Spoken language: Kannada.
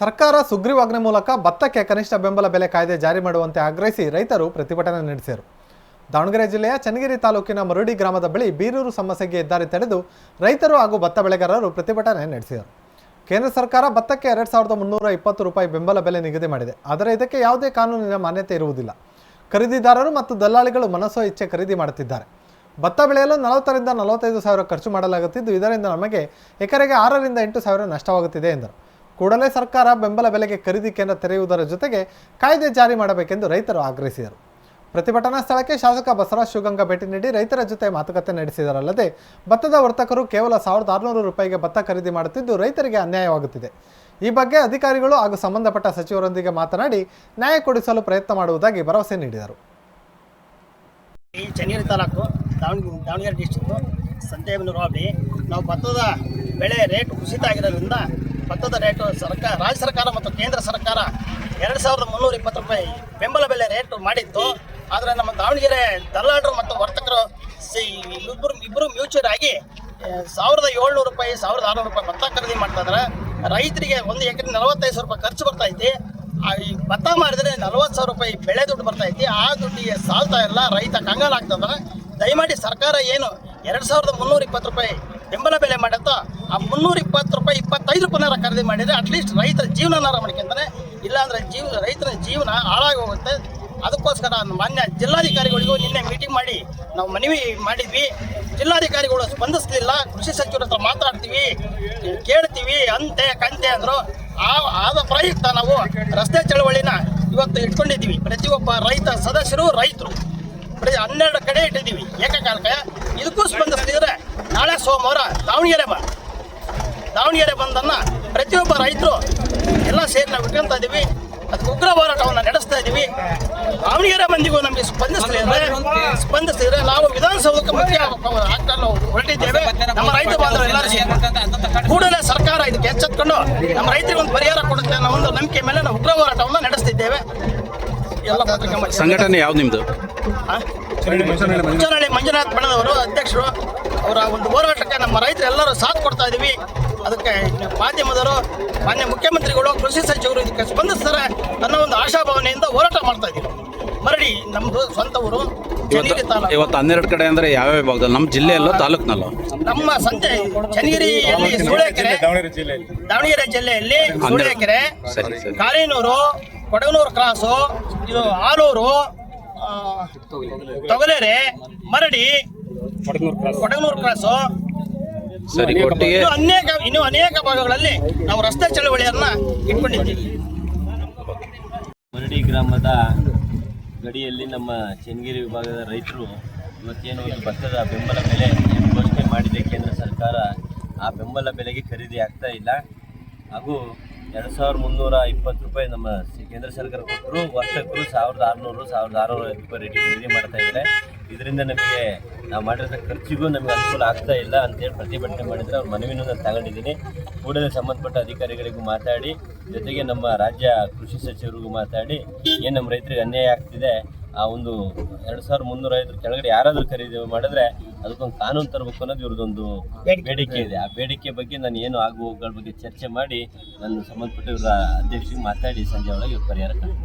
ಸರ್ಕಾರ ಸುಗ್ರೀವಾಜ್ಞೆ ಮೂಲಕ ಭತ್ತಕ್ಕೆ ಕನಿಷ್ಠ ಬೆಂಬಲ ಬೆಲೆ ಕಾಯ್ದೆ ಜಾರಿ ಮಾಡುವಂತೆ ಆಗ್ರಹಿಸಿ ರೈತರು ಪ್ರತಿಭಟನೆ ನಡೆಸಿದರು. ದಾವಣಗೆರೆ ಜಿಲ್ಲೆಯ ಚನ್ನಗಿರಿ ತಾಲೂಕಿನ ಮರುಡಿ ಗ್ರಾಮದ ಬಳಿ ಬೀರೂರು ಸಮಸ್ಯೆಗೆ ಹೆದ್ದಾರಿ ತಡೆದು ರೈತರು ಹಾಗೂ ಭತ್ತ ಬೆಳೆಗಾರರು ಪ್ರತಿಭಟನೆ ನಡೆಸಿದರು. ಕೇಂದ್ರ ಸರ್ಕಾರ ಭತ್ತಕ್ಕೆ ಎರಡು ಸಾವಿರದ ಮುನ್ನೂರ ಇಪ್ಪತ್ತು ರೂಪಾಯಿ ಬೆಂಬಲ ಬೆಲೆ ನಿಗದಿ ಮಾಡಿದೆ. ಆದರೆ ಇದಕ್ಕೆ ಯಾವುದೇ ಕಾನೂನಿನ ಮಾನ್ಯತೆ ಇರುವುದಿಲ್ಲ. ಖರೀದಿದಾರರು ಮತ್ತು ದಲ್ಲಾಳಿಗಳು ಮನಸ್ಸೋ ಇಚ್ಛೆ ಖರೀದಿ ಮಾಡುತ್ತಿದ್ದಾರೆ. ಭತ್ತ ಬೆಳೆಯಲು ನಲವತ್ತರಿಂದ ನಲವತ್ತೈದು ಸಾವಿರ ಖರ್ಚು ಮಾಡಲಾಗುತ್ತಿದ್ದು, ಇದರಿಂದ ನಮಗೆ ಎಕರೆಗೆ ಆರರಿಂದ ಎಂಟು ಸಾವಿರ ನಷ್ಟವಾಗುತ್ತಿದೆ ಎಂದರು. ಕೂಡಲೇ ಸರ್ಕಾರ ಬೆಂಬಲ ಬೆಲೆಗೆ ಖರೀದಿ ಕೇಂದ್ರ ತೆರೆಯುವುದರ ಜೊತೆಗೆ ಕಾಯ್ದೆ ಜಾರಿ ಮಾಡಬೇಕೆಂದು ರೈತರು ಆಗ್ರಹಿಸಿದರು. ಪ್ರತಿಭಟನಾ ಸ್ಥಳಕ್ಕೆ ಶಾಸಕ ಬಸವರಾಜ್ ಶಿವಗಂಗ ಭೇಟಿ ನೀಡಿ ರೈತರ ಜೊತೆ ಮಾತುಕತೆ ನಡೆಸಿದರಲ್ಲದೆ ಭತ್ತದ ವರ್ತಕರು ಕೇವಲ ಸಾವಿರದ ಆರುನೂರು ರೂಪಾಯಿಗೆ ಭತ್ತ ಖರೀದಿ ಮಾಡುತ್ತಿದ್ದು ರೈತರಿಗೆ ಅನ್ಯಾಯವಾಗುತ್ತಿದೆ. ಈ ಬಗ್ಗೆ ಅಧಿಕಾರಿಗಳು ಹಾಗೂ ಸಂಬಂಧಪಟ್ಟ ಸಚಿವರೊಂದಿಗೆ ಮಾತನಾಡಿ ನ್ಯಾಯ ಕೊಡಿಸಲು ಪ್ರಯತ್ನ ಮಾಡುವುದಾಗಿ ಭರವಸೆ ನೀಡಿದರು. ಈ ತಾಲೂಕು, ದಾವಣಗೆರೆ ದಾವಣಗೆರೆ ನಾವು ಭತ್ತದ ಬೆಳೆ ರೇಟ್ ಕುಸಿತ ಆಗಿರೋದ್ರಿಂದ ಭತ್ತದ ರೇಟು ಸರ್ಕಾರ, ರಾಜ್ಯ ಸರ್ಕಾರ ಮತ್ತು ಕೇಂದ್ರ ಸರ್ಕಾರ ಎರಡು ಸಾವಿರದ ಮುನ್ನೂರ ಇಪ್ಪತ್ತು ರೂಪಾಯಿ ಬೆಂಬಲ ಬೆಲೆ ರೇಟ್ ಮಾಡಿತ್ತು. ಆದರೆ ನಮ್ಮ ದಾವಣಗೆರೆ ದಲ್ಲಾಳರು ಮತ್ತು ವರ್ತಕರು ಇಬ್ಬರು ಇಬ್ಬರು ಮ್ಯೂಚುವಲ್ ಆಗಿ ಸಾವಿರದ ಏಳ್ನೂರು ರೂಪಾಯಿ, ಸಾವಿರದ ಆರುನೂರು ರೂಪಾಯಿ ಭತ್ತ ಖರೀದಿ ಮಾಡ್ತಾ ಇದ್ದಾರೆ ರೈತರಿಗೆ ಒಂದು ಎಕರೆ ನಲವತ್ತೈದು ಸಾವಿರ ರೂಪಾಯಿ ಖರ್ಚು ಬರ್ತಾ ಐತಿ. ಈ ಭತ್ತ ಮಾಡಿದರೆ ನಲವತ್ತು ಸಾವಿರ ರೂಪಾಯಿ ಬೆಳೆ ದುಡ್ಡು ಬರ್ತಾ ಐತಿ. ಆ ದುಡ್ಡಿಗೆ ಸಾಲ್ತಾ ಇಲ್ಲ, ರೈತ ಕಂಗಾಲ ಆಗ್ತದ ದಯಮಾಡಿ ಸರ್ಕಾರ ಏನು ಎರಡು ಸಾವಿರದ ಮುನ್ನೂರ ಇಪ್ಪತ್ತು ರೂಪಾಯಿ ಬೆಂಬಲ ಬೆಲೆ ಮಾಡುತ್ತೋ, ಆ ಮುನ್ನೂರ ಇಪ್ಪತ್ತು ರೂಪಾಯಿ ಖರೀದಿ ಮಾಡಿದರೆ ಅಟ್ಲೀಸ್ಟ್ ರೈತರ ಜೀವನನಾರ ಮಾಡ್ಕೊಂತಾನೆ ಇಲ್ಲಾಂದ್ರೆ ಜೀವ, ರೈತರ ಜೀವನ ಹಾಳಾಗಿ ಹೋಗುತ್ತೆ ಅದಕ್ಕೋಸ್ಕರ ಮಾನ್ಯ ಜಿಲ್ಲಾಧಿಕಾರಿಗಳಿಗೂ ನಿನ್ನೆ ಮೀಟಿಂಗ್ ಮಾಡಿ, ನಾವು ಮನವಿ ಮಾಡಿದ್ವಿ. ಜಿಲ್ಲಾಧಿಕಾರಿಗಳು ಸ್ಪಂದಿಸ್ಲಿಲ್ಲ, ಕೃಷಿ ಸಚಿವರ ಹತ್ರ ಮಾತಾಡ್ತೀವಿ, ಕೇಳ್ತೀವಿ, ಅಂತೆ, ಕಂತೆ ಅಂದರು. ಆ, ಆದ ಪ್ರಯುಕ್ತ ನಾವು ರಸ್ತೆ ಚಳವಳಿನ ಇವತ್ತು ಇಟ್ಕೊಂಡಿದ್ದೀವಿ. ಪ್ರತಿಯೊಬ್ಬ ರೈತ ಸದಸ್ಯರು, ರೈತರು. ಪ್ರತಿ ಹನ್ನೆರಡು ಕಡೆ ಇಟ್ಟಿದ್ದೀವಿ ಏಕಕಾಲಕ್ಕೆ. ಇದಕ್ಕೂ ಸ್ಪಂದಿಸ್ತಿದ್ರೆ ನಾಳೆ ಸೋಮವಾರ ದಾವಣಗೆರೆ ಬಾ ದಾವಣಗೆರೆ ಬಂದನ್ನ ಪ್ರತಿಯೊಬ್ಬ ರೈತರು ಎಲ್ಲ ಸೇರಿ ನಾವು ಇಟ್ಕೊಂತ ಇದ್ದೀವಿ. ಅದಕ್ಕೆ ಉಗ್ರ ಹೋರಾಟವನ್ನು ನಡೆಸ್ತಾ ಇದ್ದೀವಿ. ದಾವಣಗೆರೆ ಮಂದಿಗೂ ನಮಗೆ ಸ್ಪಂದಿಸಲಿದ್ರೆ ಸ್ಪಂದಿಸಿದ್ರೆ ನಾವು ವಿಧಾನಸೌಧಕ್ಕೆ ಮುಖ್ಯ ಆಗ್ತಾ ಹೊರಟಿದ್ದೇವೆ. ನಮ್ಮ ರೈತ ಬಾಂಧವರು ಎಲ್ಲರೂ ಕೂಡಲೇ ಸರ್ಕಾರ ಇದಕ್ಕೆ ಎಚ್ಚೆತ್ಕೊಂಡು ನಮ್ಮ ರೈತರಿಗೆ ಒಂದು ಪರಿಹಾರ ಕೊಡುತ್ತೆ ಅನ್ನೋ ಒಂದು ನಂಬಿಕೆ ಮೇಲೆ ನಾವು ಉಗ್ರ ಹೋರಾಟವನ್ನು ನಡೆಸ್ತಿದ್ದೇವೆ. ಎಲ್ಲ ಸಂಘಟನೆ ಯಾವ್ದು ನಿಮ್ದು? ಮಂಜುನಾಥ್ ಬಣದವರು ಅಧ್ಯಕ್ಷರು. ಅವರ ಒಂದು ಹೋರಾಟಕ್ಕೆ ನಮ್ಮ ರೈತರೆಲ್ಲರೂ ಸಾಥ್ ಕೊಡ್ತಾ ಇದ್ದೀವಿ ಅದಕ್ಕೆ ಮಾಧ್ಯಮದವರು ಮಾನ್ಯ ಮುಖ್ಯಮಂತ್ರಿಗಳು ಕೃಷಿ ಸಚಿವರು ಇದಕ್ಕೆ ಸ್ಪಂದಿಸ್ತಾರೆ ಅನ್ನೋ ಒಂದು ಆಶಾಭಾವನೆಯಿಂದ ಹೋರಾಟ ಮಾಡ್ತಾ ಇದ್ದೀವಿ ಮರಡಿ ನಮ್ಮದು ಸ್ವಂತ ಊರು ಚನ್ನಗಿರಿ ಇವತ್ತು ತಾಲೂಕು. ಇವತ್ತು ಹನ್ನೆರಡು ಕಡೆ ಅಂದ್ರೆ ಯಾವ್ಯಾವ ಭಾಗದಲ್ಲಿ? ನಮ್ಮ ಜಿಲ್ಲೆಯಲ್ಲೋ ತಾಲೂಕ್ನಲ್ಲೋ? ನಮ್ಮ ಸಂತೆ ಚನ್ನಗಿರಿಯಲ್ಲಿ ಸೂಳೆಕೆರೆ ದಾವಣಗೆರೆ ಜಿಲ್ಲೆಯಲ್ಲಿ. ಸೂಳೆಕೆರೆ ಸರಿ ಸರಿ. ಕಾಲೇನೂರು ಕೊಡಗನೂರು ಕ್ರಾಸು ಇದು ಆಲೂರು ತೊಗಲೇರೆ ಮರಡಿ ಕೊಡಗನೂರು ಕ್ರಾಸು ಸರಿ ಒಟ್ಟಿಗೆ ಇನ್ನು ಅನೇಕ ಇನ್ನು ಅನೇಕ ಭಾಗಗಳಲ್ಲಿ ನಾವು ರಸ್ತೆ ಚಳವಳಿಯನ್ನ ಇಟ್ಕೊಂಡಿದ್ದೀವಿ. ಮರಡಿ ಗ್ರಾಮದ ಗಡಿಯಲ್ಲಿ ನಮ್ಮ ಚೆನ್ನಗಿರಿ ವಿಭಾಗದ ರೈತರು ಇವತ್ತೇನು ಒಂದು ಭತ್ತದ ಬೆಂಬಲ ಬೆಲೆ ಘೋಷಣೆ ಮಾಡಿದೆ ಕೇಂದ್ರ ಸರ್ಕಾರ ಆ ಬೆಂಬಲ ಬೆಲೆಗೆ ಖರೀದಿ ಆಗ್ತಾ ಇಲ್ಲ. ಹಾಗೂ ಎರಡು ಸಾವಿರದ ಮುನ್ನೂರ ಇಪ್ಪತ್ತು ರೂಪಾಯಿ ನಮ್ಮ ಕೇಂದ್ರ ಸರ್ಕಾರ ಕೊಟ್ಟರು ವರ್ಷಕ್ಕೂ ಸಾವಿರದ ಆರುನೂರು ಸಾವಿರದ ಆರುನೂರ ರೂಪಾಯಿ ರೇಟಿಗೆ ಖರೀದಿ ಮಾಡ್ತಾ ಇದ್ದಾರೆ. ಇದರಿಂದ ನಮಗೆ ನಾವು ಮಾಡಿರೋ ಖರ್ಚಿಗೂ ನಮಗೆ ಅನುಕೂಲ ಆಗ್ತಾ ಇಲ್ಲ ಅಂತೇಳಿ ಪ್ರತಿಭಟನೆ ಮಾಡಿದರೆ ಅವ್ರ ಮನವಿನೂ ನಾನು ತಗೊಂಡಿದ್ದೀನಿ. ಕೂಡಲೇ ಸಂಬಂಧಪಟ್ಟ ಅಧಿಕಾರಿಗಳಿಗೂ ಮಾತಾಡಿ ಜೊತೆಗೆ ನಮ್ಮ ರಾಜ್ಯ ಕೃಷಿ ಸಚಿವರಿಗೂ ಮಾತಾಡಿ ಏನು ನಮ್ಮ ರೈತರಿಗೆ ಅನ್ಯಾಯ ಆಗ್ತಿದೆ ಆ ಒಂದು ಎರಡು ಸಾವಿರದ ಮುನ್ನೂರ ಐದರ ಕೆಳಗಡೆ ಯಾರಾದರೂ ಖರೀದಿ ಮಾಡಿದ್ರೆ ಅದಕ್ಕೊಂದು ಕಾನೂನು ತರಬೇಕು ಅನ್ನೋದು ಇವ್ರದ್ದೊಂದು ಬೇಡಿಕೆ. ಇದೆ. ಆ ಬೇಡಿಕೆ ಬಗ್ಗೆ ನಾನು ಏನು ಆಗು ಹೋಗುಗಳ ಬಗ್ಗೆ ಚರ್ಚೆ ಮಾಡಿ ನಾನು ಸಂಬಂಧಪಟ್ಟ ಇವರ ಅಧ್ಯಕ್ಷರಿಗೆ ಮಾತಾಡಿ ಸಂಜೆ ಒಳಗೆ ಇವ್ರ ಪರಿಹಾರ ಕಂಡು